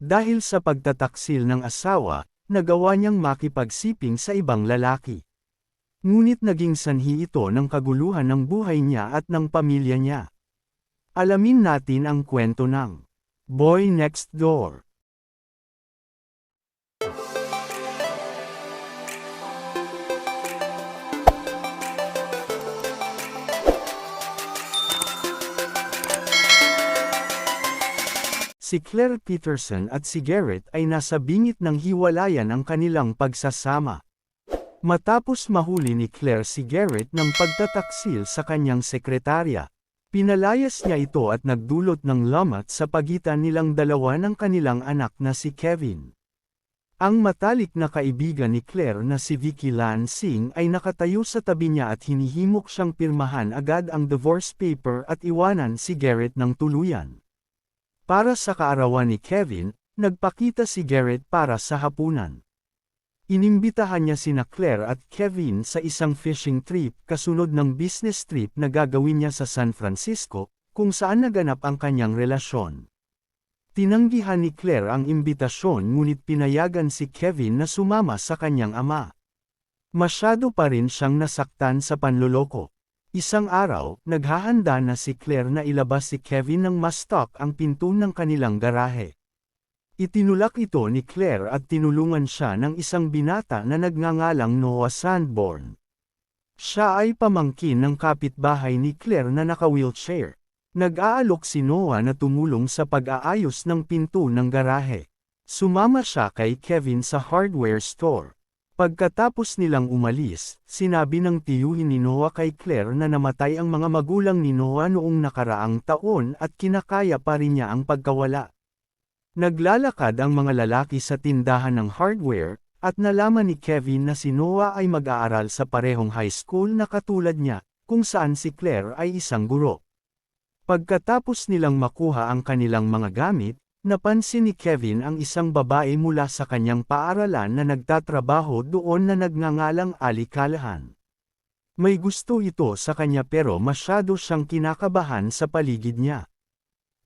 Dahil sa pagtataksil ng asawa, nagawa niyang makipagsiping sa ibang lalaki. Ngunit naging sanhi ito ng kaguluhan ng buhay niya at ng pamilya niya. Alamin natin ang kwento ng Boy Next Door. Si Claire Peterson at si Garrett ay nasa bingit ng hiwalayan ang kanilang pagsasama. Matapos mahuli ni Claire si Garrett ng pagtataksil sa kanyang sekretarya, pinalayas niya ito at nagdulot ng lamat sa pagitan nilang dalawa ng kanilang anak na si Kevin. Ang matalik na kaibigan ni Claire na si Vicky Lansing ay nakatayo sa tabi niya at hinihimok siyang pirmahan agad ang divorce paper at iwanan si Garrett ng tuluyan. Para sa kaarawan ni Kevin, nagpakita si Garrett para sa hapunan. Inimbitahan niya sina Claire at Kevin sa isang fishing trip kasunod ng business trip na gagawin niya sa San Francisco, kung saan naganap ang kanyang relasyon. Tinanggihan ni Claire ang imbitasyon ngunit pinayagan si Kevin na sumama sa kanyang ama. Masyado pa rin siyang nasaktan sa panloloko. Isang araw, naghahanda na si Claire na ilabas si Kevin ng mastok ang pinto ng kanilang garahe. Itinulak ito ni Claire at tinulungan siya ng isang binata na nagngangalang Noah Sandborn. Siya ay pamangkin ng kapitbahay ni Claire na naka-wheelchair. Nag-aalok si Noah na tumulong sa pag-aayos ng pinto ng garahe. Sumama siya kay Kevin sa hardware store. Pagkatapos nilang umalis, sinabi ng tiyuhin ni Noah kay Claire na namatay ang mga magulang ni Noah noong nakaraang taon at kinakaya pa rin niya ang pagkawala. Naglalakad ang mga lalaki sa tindahan ng hardware, at nalaman ni Kevin na si Noah ay mag-aaral sa parehong high school na katulad niya, kung saan si Claire ay isang guro. Pagkatapos nilang makuha ang kanilang mga gamit, Napansin ni Kevin ang isang babae mula sa kanyang paaralan na nagtatrabaho doon na nagngangalang Ali Callahan. May gusto ito sa kanya pero masyado siyang kinakabahan sa paligid niya.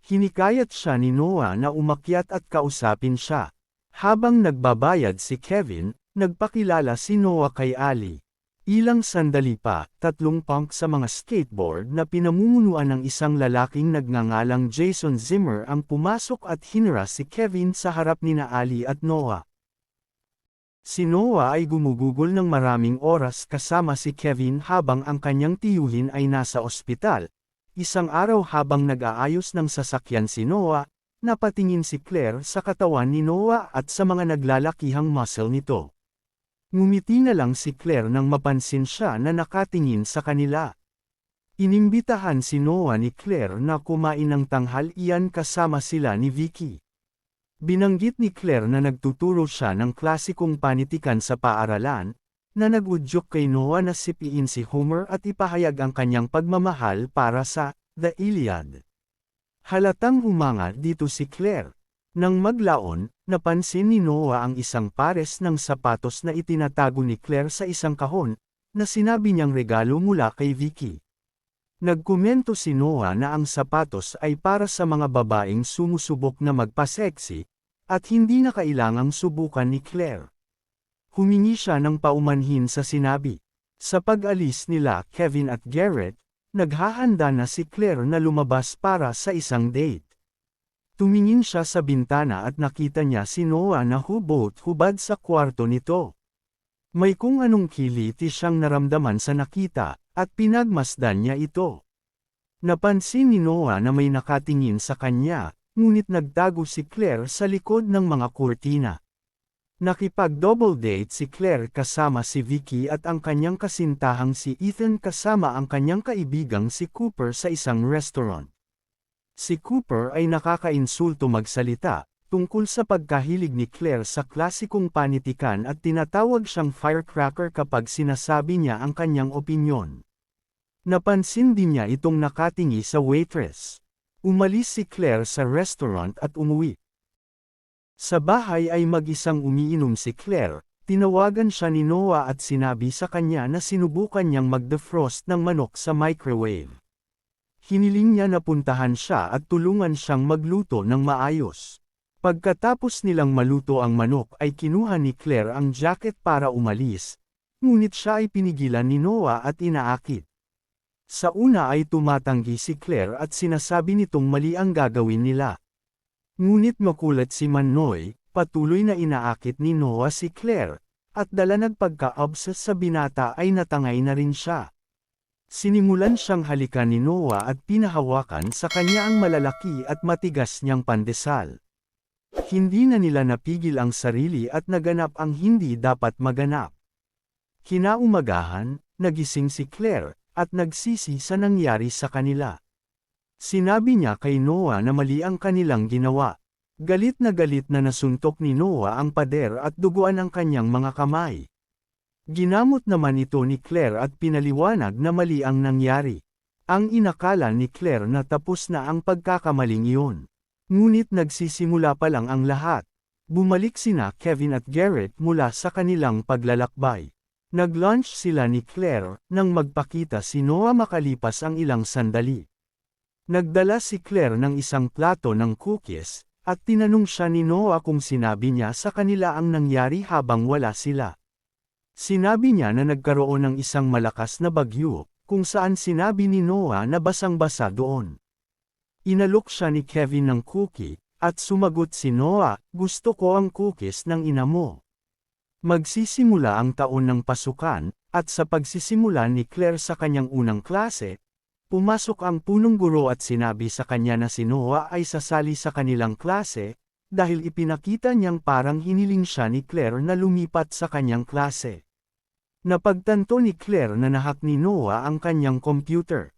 Hinikayat siya ni Noah na umakyat at kausapin siya. Habang nagbabayad si Kevin, nagpakilala si Noah kay Ali. Ilang sandali pa, tatlong punk sa mga skateboard na pinamumunuan ng isang lalaking nagngangalang Jason Zimmer ang pumasok at hinara si Kevin sa harap ni na Ali at Noah. Si Noah ay gumugugol ng maraming oras kasama si Kevin habang ang kanyang tiyuhin ay nasa ospital. Isang araw habang nag-aayos ng sasakyan si Noah, napatingin si Claire sa katawan ni Noah at sa mga naglalakihang muscle nito. Ngumiti na lang si Claire nang mapansin siya na nakatingin sa kanila. Inimbitahan si Noah ni Claire na kumain ng tanghalian kasama sila ni Vicky. Binanggit ni Claire na nagtuturo siya ng klasikong panitikan sa paaralan, na nagudyok kay Noah na sipiin si Homer at ipahayag ang kanyang pagmamahal para sa The Iliad. Halatang humanga dito si Claire. Nang maglaon, napansin ni Noah ang isang pares ng sapatos na itinatago ni Claire sa isang kahon, na sinabi niyang regalo mula kay Vicky. Nagkomento si Noah na ang sapatos ay para sa mga babaeng sumusubok na magpa-sexy, at hindi na kailangang subukan ni Claire. Humingi siya ng paumanhin sa sinabi. Sa pag-alis nila Kevin at Garrett, naghahanda na si Claire na lumabas para sa isang date. Tumingin siya sa bintana at nakita niya si Noah na hubot-hubad sa kwarto nito. May kung anong kiliti siyang naramdaman sa nakita, at pinagmasdan niya ito. Napansin ni Noah na may nakatingin sa kanya, ngunit nagtago si Claire sa likod ng mga kurtina. Nakipag-double date si Claire kasama si Vicky at ang kanyang kasintahang si Ethan kasama ang kanyang kaibigang si Cooper sa isang restaurant. Si Cooper ay nakakainsulto magsalita, tungkol sa pagkahilig ni Claire sa klasikong panitikan at tinatawag siyang firecracker kapag sinasabi niya ang kanyang opinyon. Napansin din niya itong nakatingi sa waitress. Umalis si Claire sa restaurant at umuwi. Sa bahay ay mag-isang umiinom si Claire, tinawagan siya ni Noah at sinabi sa kanya na sinubukan niyang mag-defrost ng manok sa microwave. Hiniling niya na puntahan siya at tulungan siyang magluto ng maayos. Pagkatapos nilang maluto ang manok ay kinuha ni Claire ang jacket para umalis, ngunit siya ay pinigilan ni Noah at inaakit. Sa una ay tumatanggi si Claire at sinasabi nitong mali ang gagawin nila. Ngunit makulat si Manoy, patuloy na inaakit ni Noah si Claire, at dala nagpagka-obsess sa binata ay natangay na rin siya. Sinimulan siyang halikan ni Noah at pinahawakan sa kanya ang malalaki at matigas niyang pandesal. Hindi na nila napigil ang sarili at naganap ang hindi dapat maganap. Kinaumagahan, nagising si Claire, at nagsisi sa nangyari sa kanila. Sinabi niya kay Noah na mali ang kanilang ginawa. Galit na galit na nasuntok ni Noah ang pader at duguan ang kanyang mga kamay. Ginamot naman ito ni Claire at pinaliwanag na mali ang nangyari. Ang inakala ni Claire na tapos na ang pagkakamaling iyon. Ngunit nagsisimula pa lang ang lahat. Bumalik sina Kevin at Garrett mula sa kanilang paglalakbay. Nag-lunch sila ni Claire, nang magpakita si Noah makalipas ang ilang sandali. Nagdala si Claire ng isang plato ng cookies, at tinanong siya ni Noah kung sinabi niya sa kanila ang nangyari habang wala sila. Sinabi niya na nagkaroon ng isang malakas na bagyo, kung saan sinabi ni Noah na basang-basa doon. Inalok siya ni Kevin ng cookie, at sumagot si Noah, gusto ko ang cookies ng ina mo. Magsisimula ang taon ng pasukan, at sa pagsisimula ni Claire sa kanyang unang klase, pumasok ang punong guro at sinabi sa kanya na si Noah ay sasali sa kanilang klase, dahil ipinakita niyang parang hiniling siya ni Claire na lumipat sa kanyang klase. Napagtanto ni Claire na nahak ni Noah ang kanyang computer.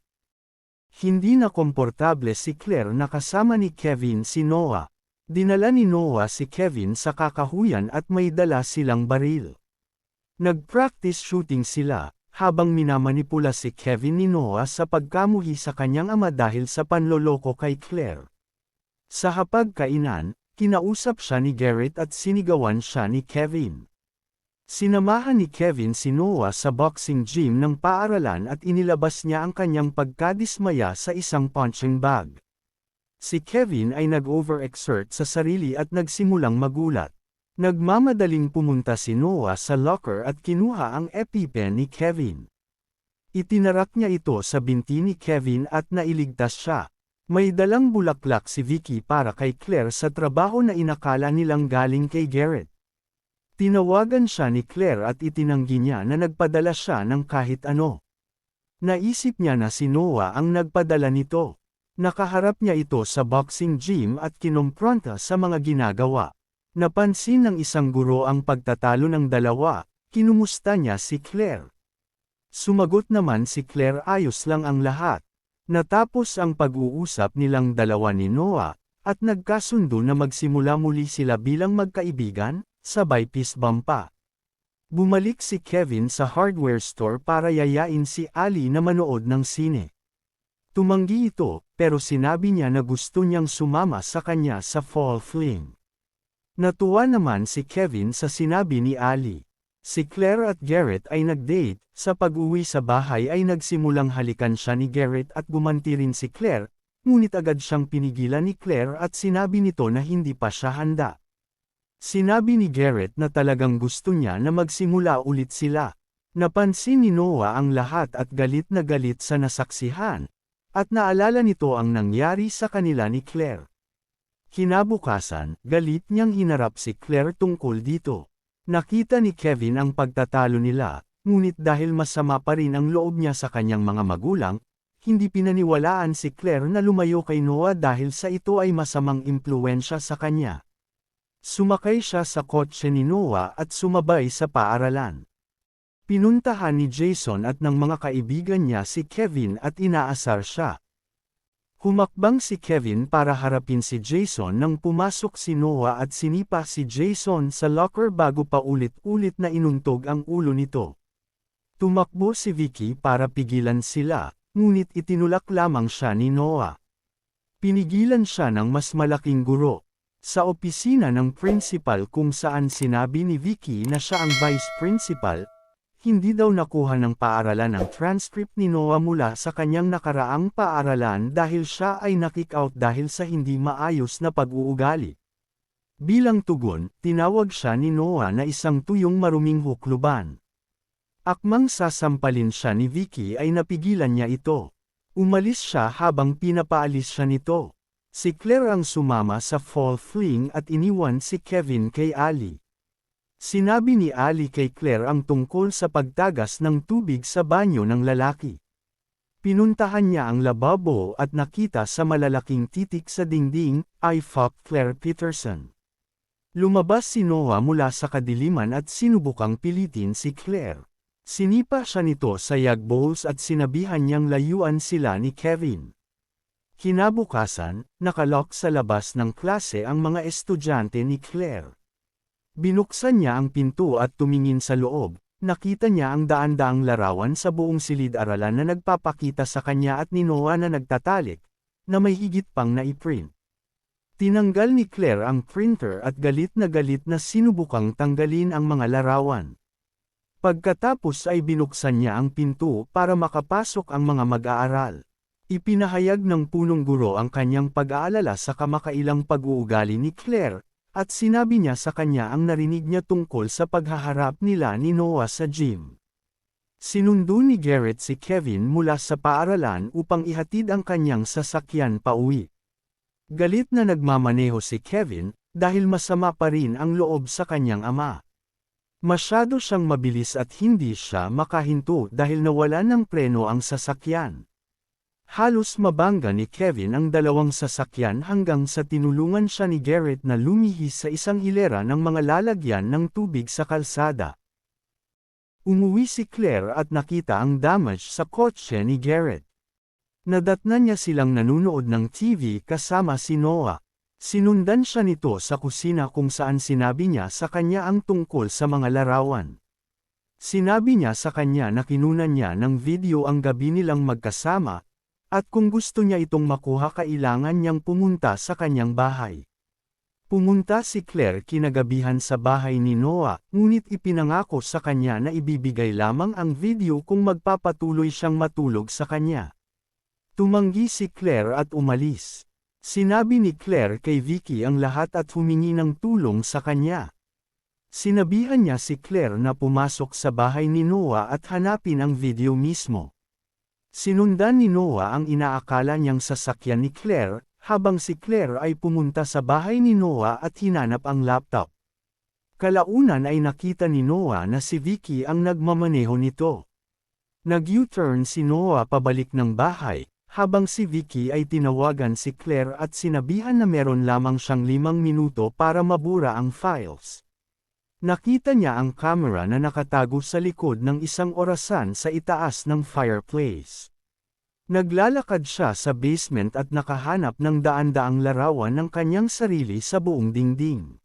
Hindi na komportable si Claire na kasama ni Kevin si Noah. Dinala ni Noah si Kevin sa kakahuyan at may dala silang baril. Nag-practice shooting sila, habang minamanipula si Kevin ni Noah sa pagkamuhi sa kanyang ama dahil sa panloloko kay Claire. Sa hapagkainan, kinausap siya ni Garrett at sinigawan siya ni Kevin. Sinamahan ni Kevin si Noah sa boxing gym ng paaralan at inilabas niya ang kanyang pagkadismaya sa isang punching bag. Si Kevin ay nag-overexert sa sarili at nagsimulang magulat. Nagmamadaling pumunta si Noah sa locker at kinuha ang EpiPen ni Kevin. Itinarak niya ito sa binti ni Kevin at nailigtas siya. May dalang bulaklak si Vicky para kay Claire sa trabaho na inakala nilang galing kay Garrett. Tinawagan siya ni Claire at itinanggi niya na nagpadala siya ng kahit ano. Naisip niya na si Noah ang nagpadala nito. Nakaharap niya ito sa boxing gym at kinompronta sa mga ginagawa. Napansin ng isang guro ang pagtatalo ng dalawa, kinumusta niya si Claire. Sumagot naman si Claire ayos lang ang lahat. Natapos ang pag-uusap nilang dalawa ni Noah, at nagkasundo na magsimula muli sila bilang magkaibigan, sabay pisbam pa. Bumalik si Kevin sa hardware store para yayain si Ali na manood ng sine. Tumanggi ito, pero sinabi niya na gusto niyang sumama sa kanya sa fall fling. Natuwa naman si Kevin sa sinabi ni Ali. Si Claire at Garrett ay nag-date, sa pag-uwi sa bahay ay nagsimulang halikan siya ni Garrett at gumanti rin si Claire, ngunit agad siyang pinigilan ni Claire at sinabi nito na hindi pa siya handa. Sinabi ni Garrett na talagang gusto niya na magsimula ulit sila. Napansin ni Noah ang lahat at galit na galit sa nasaksihan, at naalala nito ang nangyari sa kanila ni Claire. Kinabukasan, galit niyang hinarap si Claire tungkol dito. Nakita ni Kevin ang pagtatalo nila, ngunit dahil masama pa rin ang loob niya sa kanyang mga magulang, hindi pinaniwalaan si Claire na lumayo kay Noah dahil sa ito ay masamang impluensya sa kanya. Sumakay siya sa kotse ni Noah at sumabay sa paaralan. Pinuntahan ni Jason at ng mga kaibigan niya si Kevin at inaasar siya. Humakbang si Kevin para harapin si Jason nang pumasok si Noah at sinipa si Jason sa locker bago pa ulit-ulit na inuntog ang ulo nito. Tumakbo si Vicky para pigilan sila, ngunit itinulak lamang siya ni Noah. Pinigilan siya ng mas malaking guro. Sa opisina ng principal kung saan sinabi ni Vicky na siya ang vice principal, hindi daw nakuha ng paaralan ang transcript ni Noah mula sa kanyang nakaraang paaralan dahil siya ay nakick out dahil sa hindi maayos na pag-uugali. Bilang tugon, tinawag siya ni Noah na isang tuyong maruming hukluban. Akmang sasampalin siya ni Vicky ay napigilan niya ito. Umalis siya habang pinapaalis siya nito. Si Claire ang sumama sa fall fling at iniwan si Kevin kay Ali. Sinabi ni Ali kay Claire ang tungkol sa pagtagas ng tubig sa banyo ng lalaki. Pinuntahan niya ang lababo at nakita sa malalaking titik sa dingding, I fuck Claire Peterson. Lumabas si Noah mula sa kadiliman at sinubukang pilitin si Claire. Sinipa siya nito sa yag bowls at sinabihan niyang layuan sila ni Kevin. Kinabukasan, nakalock sa labas ng klase ang mga estudyante ni Claire. Binuksan niya ang pinto at tumingin sa loob, nakita niya ang daan-daang larawan sa buong silid-aralan na nagpapakita sa kanya at ni Noah na nagtatalik, na may higit pang naiprint. Tinanggal ni Claire ang printer at galit na galit na sinubukang tanggalin ang mga larawan. Pagkatapos ay binuksan niya ang pinto para makapasok ang mga mag-aaral. Ipinahayag ng punong guro ang kanyang pag-aalala sa kamakailang pag-uugali ni Claire, at sinabi niya sa kanya ang narinig niya tungkol sa paghaharap nila ni Noah sa gym. Sinundo ni Garrett si Kevin mula sa paaralan upang ihatid ang kanyang sasakyan pauwi. Galit na nagmamaneho si Kevin, dahil masama pa rin ang loob sa kanyang ama. Masyado siyang mabilis at hindi siya makahinto dahil nawala ng preno ang sasakyan. Halos mabangga ni Kevin ang dalawang sasakyan hanggang sa tinulungan siya ni Garrett na lumihis sa isang hilera ng mga lalagyan ng tubig sa kalsada. Umuwi si Claire at nakita ang damage sa kotse ni Garrett. Nadatnan niya silang nanunood ng TV kasama si Noah. Sinundan siya nito sa kusina kung saan sinabi niya sa kanya ang tungkol sa mga larawan. Sinabi niya sa kanya na kinunan niya ng video ang gabi nilang magkasama, at kung gusto niya itong makuha kailangan niyang pumunta sa kanyang bahay. Pumunta si Claire kinagabihan sa bahay ni Noah, ngunit ipinangako sa kanya na ibibigay lamang ang video kung magpapatuloy siyang matulog sa kanya. Tumanggi si Claire at umalis. Sinabi ni Claire kay Vicky ang lahat at humingi ng tulong sa kanya. Sinabihan niya si Claire na pumasok sa bahay ni Noah at hanapin ang video mismo. Sinundan ni Noah ang inaakala niyang sasakyan ni Claire, habang si Claire ay pumunta sa bahay ni Noah at hinanap ang laptop. Kalaunan ay nakita ni Noah na si Vicky ang nagmamaneho nito. Nag-U-turn si Noah pabalik ng bahay, habang si Vicky ay tinawagan si Claire at sinabihan na meron lamang siyang limang minuto para mabura ang files. Nakita niya ang camera na nakatago sa likod ng isang orasan sa itaas ng fireplace. Naglalakad siya sa basement at nakahanap ng daan-daang larawan ng kanyang sarili sa buong dingding.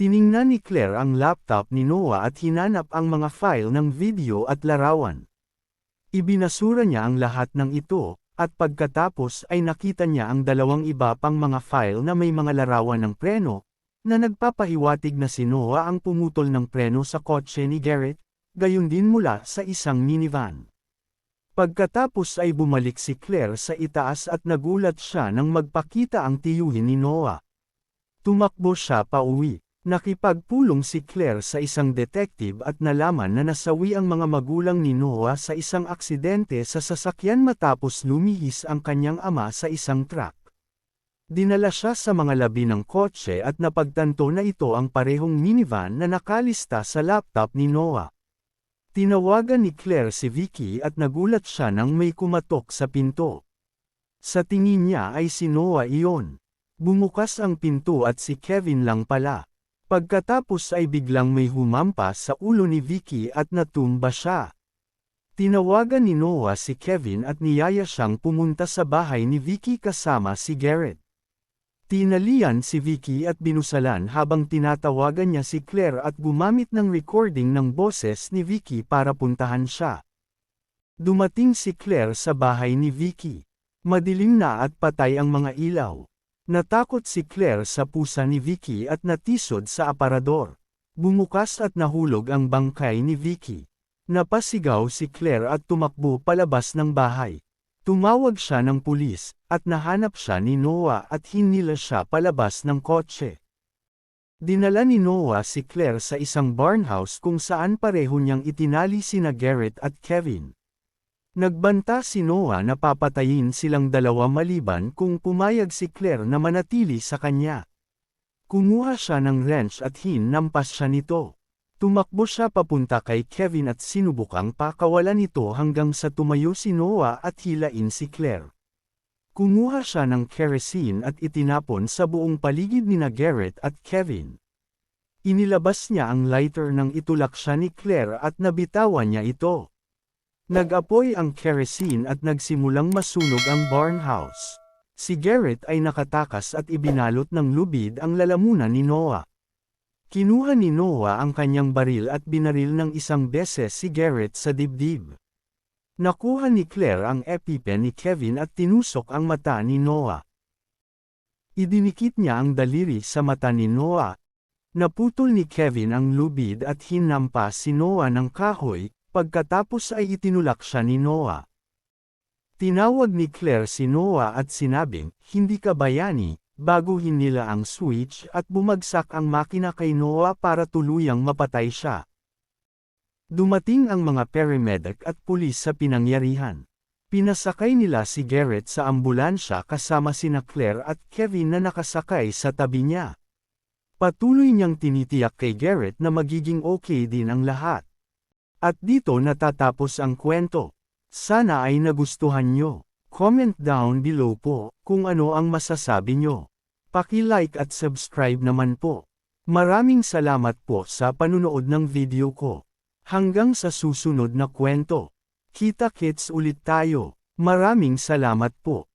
Tiningnan ni Claire ang laptop ni Noah at hinanap ang mga file ng video at larawan. Ibinasura niya ang lahat ng ito, at pagkatapos ay nakita niya ang dalawang iba pang mga file na may mga larawan ng preno, na nagpapahiwatig na si Noah ang pumutol ng preno sa kotse ni Garrett, gayon din mula sa isang minivan. Pagkatapos ay bumalik si Claire sa itaas at nagulat siya nang magpakita ang tiyuhin ni Noah. Tumakbo siya pa uwi. Nakipagpulong si Claire sa isang detective at nalaman na nasawi ang mga magulang ni Noah sa isang aksidente sa sasakyan matapos lumihis ang kanyang ama sa isang truck. Dinala siya sa mga labi ng kotse at napagtanto na ito ang parehong minivan na nakalista sa laptop ni Noah. Tinawagan ni Claire si Vicky at nagulat siya nang may kumatok sa pinto. Sa tingin niya ay si Noah iyon. Bumukas ang pinto at si Kevin lang pala. Pagkatapos ay biglang may humampas sa ulo ni Vicky at natumba siya. Tinawagan ni Noah si Kevin at niyaya siyang pumunta sa bahay ni Vicky kasama si Garrett. Tinalian si Vicky at binusalan habang tinatawagan niya si Claire at gumamit ng recording ng boses ni Vicky para puntahan siya. Dumating si Claire sa bahay ni Vicky. Madilim na at patay ang mga ilaw. Natakot si Claire sa pusa ni Vicky at natisod sa aparador. Bumukas at nahulog ang bangkay ni Vicky. Napasigaw si Claire at tumakbo palabas ng bahay. Tumawag siya ng pulis, at nahanap siya ni Noah at hinila siya palabas ng kotse. Dinala ni Noah si Claire sa isang barnhouse kung saan pareho niyang itinali sina Garrett at Kevin. Nagbanta si Noah na papatayin silang dalawa maliban kung pumayag si Claire na manatili sa kanya. Kumuha siya ng wrench at hinampas siya nito. Tumakbo siya papunta kay Kevin at sinubukang pakawalan ito hanggang sa tumayo si Noah at hilain si Claire. Kumuha siya ng kerosene at itinapon sa buong paligid ni na Garrett at Kevin. Inilabas niya ang lighter nang itulak siya ni Claire at nabitawan niya ito. Nag-apoy ang kerosene at nagsimulang masunog ang barnhouse. Si Garrett ay nakatakas at ibinalot ng lubid ang lalamunan ni Noah. Kinuha ni Noah ang kanyang baril at binaril ng isang beses si Garrett sa dibdib. Nakuha ni Claire ang epipen ni Kevin at tinusok ang mata ni Noah. Idinikit niya ang daliri sa mata ni Noah. Naputol ni Kevin ang lubid at hinampas si Noah ng kahoy, pagkatapos ay itinulak siya ni Noah. Tinawag ni Claire si Noah at sinabing, hindi ka bayani, baguhin nila ang switch at bumagsak ang makina kay Noah para tuluyang mapatay siya. Dumating ang mga paramedic at pulis sa pinangyarihan. Pinasakay nila si Garrett sa ambulansya kasama sina Claire at Kevin na nakasakay sa tabi niya. Patuloy niyang tinitiyak kay Garrett na magiging okay din ang lahat. At dito natatapos ang kwento. Sana ay nagustuhan nyo. Comment down below po kung ano ang masasabi nyo. Paki-like at subscribe naman po. Maraming salamat po sa panunood ng video ko. Hanggang sa susunod na kwento. Kita-kits ulit tayo. Maraming salamat po.